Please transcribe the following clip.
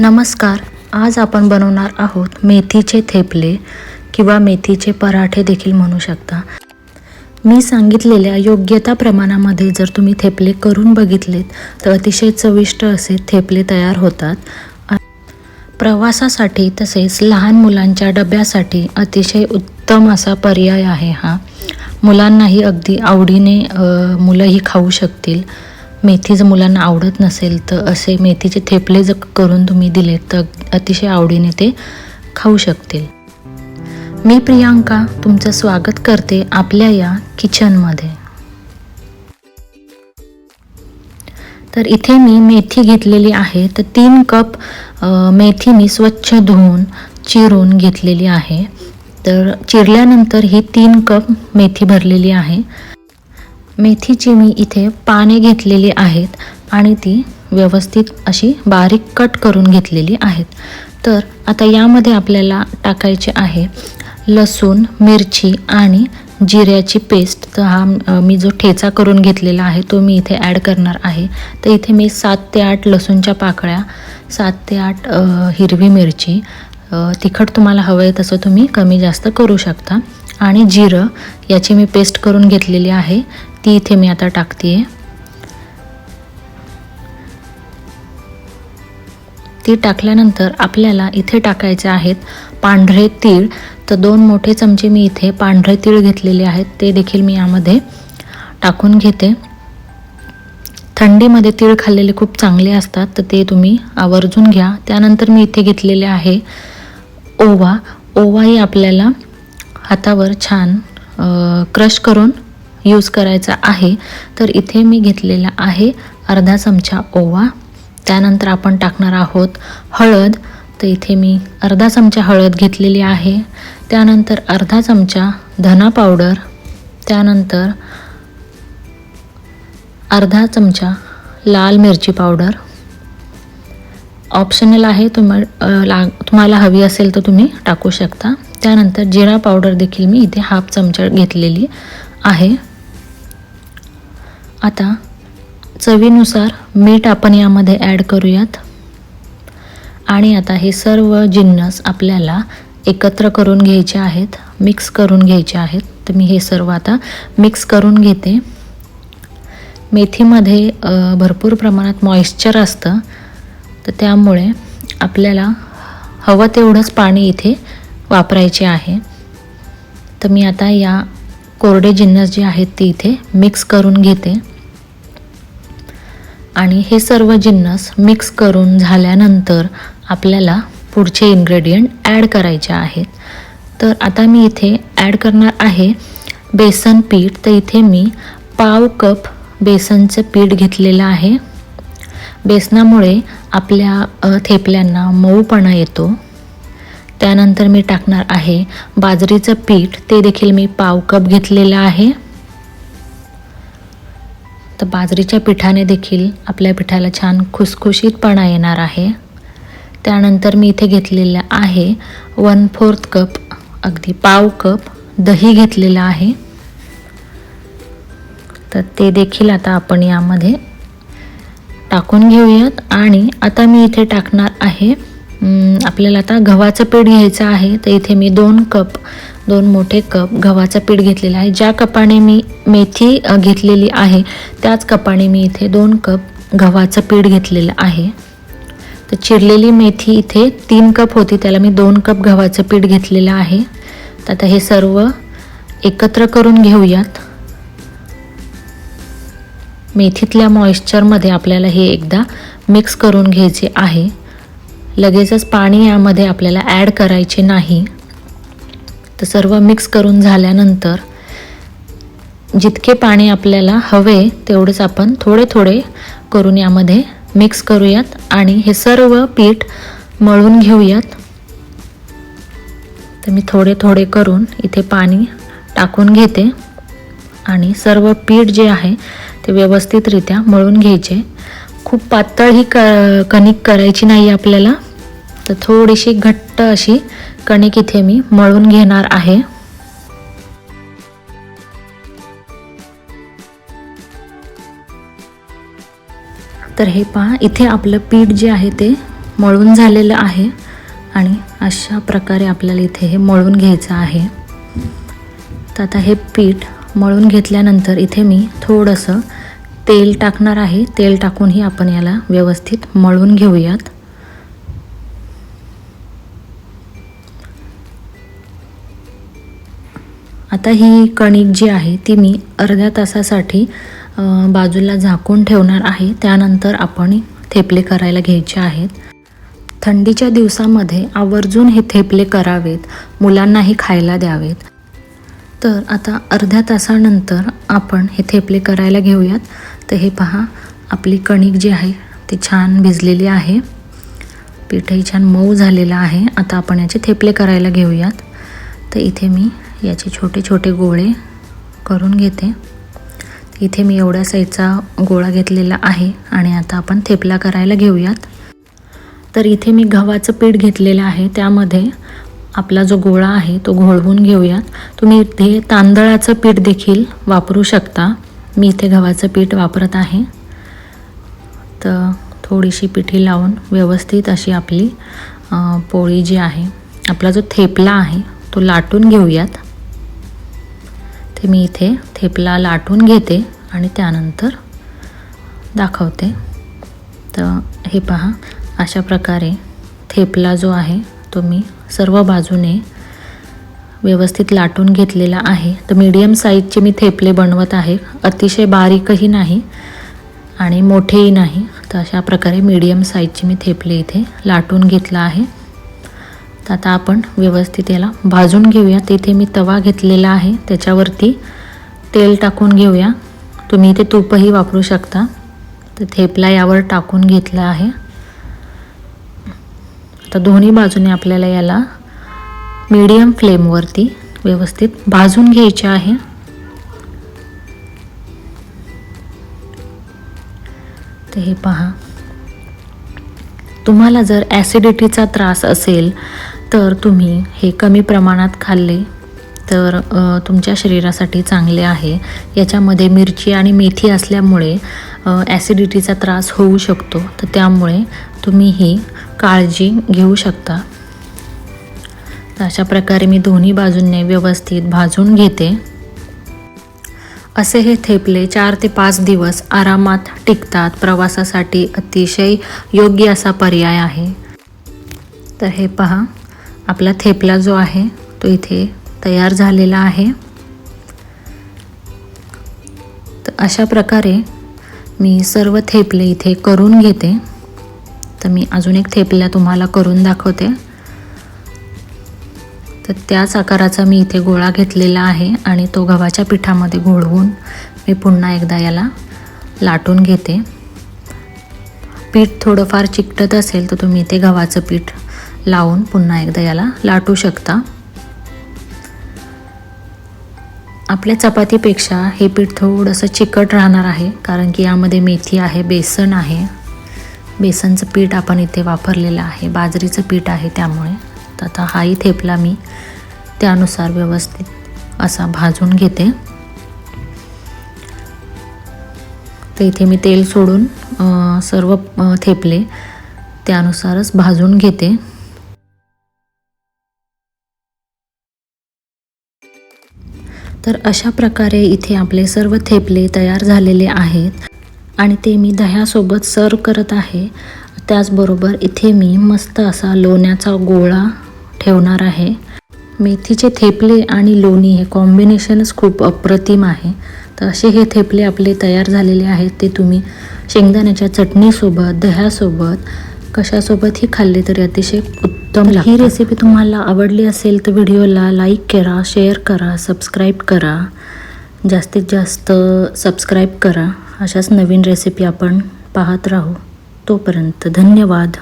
नमस्कार. आज आपण बनवणार आहोत मेथीचे थेपले किंवा मेथीचे पराठे देखील म्हणू शकता. मी सांगितलेल्या योग्यता प्रमाणामध्ये जर तुम्ही थेपले करून बघितलेत तर अतिशय चविष्ट असे थेपले तयार होतात. प्रवासासाठी तसेच लहान मुलांच्या डब्यासाठी अतिशय उत्तम असा पर्याय आहे हा. मुलांनाही अगदी आवडीने मुलंही खाऊ शकतील. मेथी जर मुलांना आवडत नसेल तर असे मेथीचे थेपले जर करून तुम्ही दिले तर अतिशय आवडीने ते खाऊ शकतील. मी प्रियांका तुमचं स्वागत करते आपल्या या किचनमध्ये. तर इथे मी मेथी घेतलेली आहे तर तीन कप मेथी मी स्वच्छ धुवून चिरून घेतलेली आहे. तर चिरल्यानंतर ही तीन कप मेथी भरलेली आहे. मेथीची मी इथे पाने घेतलेली आहेत आणि ती व्यवस्थित अशी बारीक कट करून घेतलेली आहेत. तर आता यामध्ये आपल्याला टाकायचे आहे लसूण मिरची आणि जिऱ्याची पेस्ट. तर हा मी जो ठेचा करून घेतलेला आहे तो मी इथे ॲड करणार आहे. तर इथे मी सात ते आठ लसूणच्या पाकळ्या सात ते आठ हिरवी मिरची तिखट तुम्हाला हवं आहे तसं तुम्ही कमी जास्त करू शकता. आणि जिरं याची मी पेस्ट करून घेतलेली आहे. ती इथे मी आता टाकते आहे ती टाकल्यानंतर आपल्याला इथे टाकायचे आहेत पांढरे तीळ. तर दोन मोठे चमचे मी इथे पांढरे तीळ घेतलेले आहेत ते देखील मी यामध्ये टाकून घेते. थंडीमध्ये तीळ खाल्लेले खूप चांगले असतात तर ते तुम्ही आवर्जून घ्या. त्यानंतर मी इथे घेतलेले आहे ओवा. ओवाही आपल्याला हातावर छान क्रश करून यूज करायचा आहे. तर इथे मी घेतलेला आहे अर्धा चमचा ओवा. त्यानंतर आपण टाकणार आहोत हळद. तर इथे मी अर्धा चमचा हळद घेतलेली आहे. त्यानंतर अर्धा चमचा धना पावडर. त्यानंतर अर्धा चमचा लाल मिरची पावडर. ऑप्शनल आहे तुम ला तुम्हाला हवी असेल तर तुम्ही टाकू शकता. त्यानंतर जिरा पावडर देखील मी इथे हाफ चमचा घेतलेली आहे. आता चवीनुसार मीठ आपण यामध्ये ॲड करूयात. आणि आता हे सर्व जिन्नस आपल्याला एकत्र करून घ्यायचे आहेत मिक्स करून घ्यायचे आहेत. तर मी हे सर्व आता मिक्स करून घेते. मेथीमध्ये भरपूर प्रमाणात मॉइश्चर असतं. तर त्यामुळे आपल्याला हवं तेवढंच पाणी इथे वापरायचे आहे. तर मी आता या कोरडे जिन्नस जे आहेत ते इथे मिक्स करून घेते. आणि हे सर्व जिन्नस मिक्स करून झाल्यानंतर आपल्याला पुढचे इन्ग्रेडियंट ॲड करायचे आहेत. तर आता मी इथे ॲड करणार आहे बेसन पीठ. तर इथे मी पाव कप बेसनचं पीठ घेतलेलं आहे. बेसनामुळे आपल्या थेपल्यांना मऊपणा येतो. त्यानंतर मी टाकणार आहे बाजरीचं पीठ. ते देखील मी पाव कप घेतलेलं आहे. तर बाजरीच्या पिठाने देखील आपल्या पिठाला छान खुसखुशीतपणा येणार आहे. त्यानंतर मी इथे घेतलेलं आहे वन फोर्थ कप अगदी पाव कप दही घेतलेलं आहे. तर ते देखील आता आपण यामध्ये टाकून घेऊयात. आणि आता मी इथे टाकणार आहे आपल्याला आता गव्हाचं पीठ घ्यायचं आहे. तर इथे मी दोन कप दोन मोठे कप गव्हाचं पीठ घेतलेलं आहे. ज्या कपाने मी मेथी घेतलेली आहे त्याच कपाने मी इथे दोन कप गव्हाचं पीठ घेतलेलं आहे. तर चिरलेली मेथी इथे तीन कप होती त्याला मी दोन कप गव्हाचं पीठ घेतलेलं आहे. तर आता हे सर्व एकत्र करून घेऊयात. मेथीतल्या मॉइश्चरमध्ये आपल्याला हे एकदा मिक्स करून घ्यायचे आहे. लगेचच पाणी यामध्ये आपल्याला ॲड करायचे नाही. तर सर्व मिक्स करून झाल्यानंतर जितके पाणी आपल्याला हवे तेवढेच आपण थोडे थोडे करून यामध्ये मिक्स करूयात आणि हे सर्व पीठ मळून घेऊयात. तर मी थोडे थोडे करून इथे पाणी टाकून घेते आणि सर्व पीठ जे आहे ते व्यवस्थितरित्या मळून घ्यायचे. खूप पातळ ही क कणिक करायची नाही आपल्याला. तर थोडीशी घट्ट अशी कणिक इथे मी मळून घेणार आहे. तर हे पहा इथे आपलं पीठ जे आहे ते मळून झालेलं आहे आणि अशा प्रकारे आपल्याला इथे हे मळून घ्यायचं आहे. तर आता हे पीठ मळून घेतल्यानंतर इथे मी थोडंसं तेल टाकणार आहे. तेल टाकूनही आपण याला व्यवस्थित मळून घेऊयात. आता ही कणिक जी आहे ती मी अर्ध्या तासासाठी बाजूला झाकून ठेवणार आहे. त्यानंतर आपण थेपले करायला घ्यायचे आहेत. थंडीच्या दिवसामध्ये आवर्जून हे थेपले करावेत मुलांनाही खायला द्यावेत. तर आता अर्ध्या तासानंतर आपण हे थेपले करायला घेऊयात. तर हे पहा आपली कणिक जी आहे ती छान भिजलेली आहे. पीठही छान मऊ झालेलं आहे. आता आपण याचे थेपले करायला घेऊयात. तर इथे मी याचे छोटे छोटे गोळे करून घेते. इथे मी एवढ्या साईजचा गोळा घेतलेला आहे आणि आता आपण थेपला करायला घेऊयात. तर इथे मी गव्हाचं पीठ घेतलेलं आहे. त्यामध्ये आपला जो गोळा आहे तो घोळवून घेऊयात. तुम्ही इथे तांदळाचं पीठ देखील वापरू शकता. मी इथे गव्हाचं पीठ वापरत आहे. तर थोडीशी पिठी लावून व्यवस्थित अशी आपली पोळी जी आहे आपला जो थेपला आहे तो लाटून घेऊयात. ते मी इथे थेपला लाटून घेते आणि त्यानंतर दाखवते. तर हे पहा अशा प्रकारे थेपला जो आहे तो मी सर्व बाजूने व्यवस्थित लाटून घेतलेला आहे. तर मीडियम साईजचे मी थेपले बनवत आहे. अतिशय बारीकही नाही आणि मोठेही नाही. तर अशा प्रकारे मीडियम साईजचे मी थेपले इथे लाटून घेतला आहे. तर आता आपण व्यवस्थित याला भाजून घेऊया. तिथे मी तवा घेतलेला आहे. त्याच्यावरती तेल टाकून घेऊया. तुम्ही इथे तूपही वापरू शकता. तर थेपला यावर टाकून घेतला आहे. आता दोन्ही बाजूने आपल्याला याला मीडियम फ्लेमवरती व्यवस्थित भाजून घ्यायचे आहे. तर हे पहा. तुम्हाला जर ॲसिडिटीचा त्रास असेल तर तुम्ही हे कमी प्रमाणात खाल्ले तर तुमच्या शरीरासाठी चांगले आहे. याच्यामध्ये मिरची आणि मेथी असल्यामुळे ॲसिडिटीचा त्रास होऊ शकतो. तर त्यामुळे तुम्ही ही काळजी घेऊ शकता. तर अशा प्रकारे मी दोन्ही बाजूंनी व्यवस्थित भाजून घेते. असे हे थेपले चार ते पाच दिवस आरामात टिकतात. प्रवासासाठी अतिशय योग्य असा पर्याय आहे. तर हे पहा. आपला थेपला जो आहे तो इथे तयार झालेला आहे. तर अशा प्रकारे मी सर्व थेपले इथे करून घेते. तर मी अजून एक थेपला तुम्हाला करून दाखवते. तर त्याच आकाराचा मी इथे गोळा घेतलेला आहे आणि तो गव्हाच्या पिठामध्ये घोळवून मी पुन्हा एकदा याला लाटून घेते. पीठ थोडंफार चिकटत असेल तर तुम्ही इथे गव्हाचं पीठ लावून पुन्हा एकदा याला लाटू शकता. आपल्या चपातीपेक्षा हे पीठ थोडंसं चिकट राहणार आहे कारण की यामध्ये मेथी आहे बेसन आहे. बेसनचं पीठ आपण इथे वापरलेलं आहे बाजरीचं पीठ आहे त्यामुळे. तर आता हाही थेपला मी. त्यानुसार व्यवस्थित असा भाजून घेते. तर इथे मी तेल सोडून सर्व थेपले. त्यानुसारच भाजून घेते. तर अशा प्रकारे इथे आपले सर्व थेपले तयार झालेले आहेत. आणि ते मी दह्यासोबत सर्व करत आहे. त्याचबरोबर इथे मी मस्त असा लोण्याचा गोळा ठेवणार आहे. मेथीचे थेपले आणि लोणी हे कॉम्बिनेशनच खूप अप्रतिम आहे. तर असे हे थेपले आपले तयार झालेले आहेत. ते तुम्ही शेंगदाण्याच्या चटणीसोबत दह्यासोबत कशासोबतही खाल्ले तरी अतिशय लागतात. ही रेसिपी तुम्हाला आवडली असेल तर व्हिडिओला लाईक करा शेअर करा सबस्क्राईब करा. जास्तीत जास्त सबस्क्राईब करा. अशाच नवीन रेसिपी आपण पाहत राहू. तोपर्यंत धन्यवाद.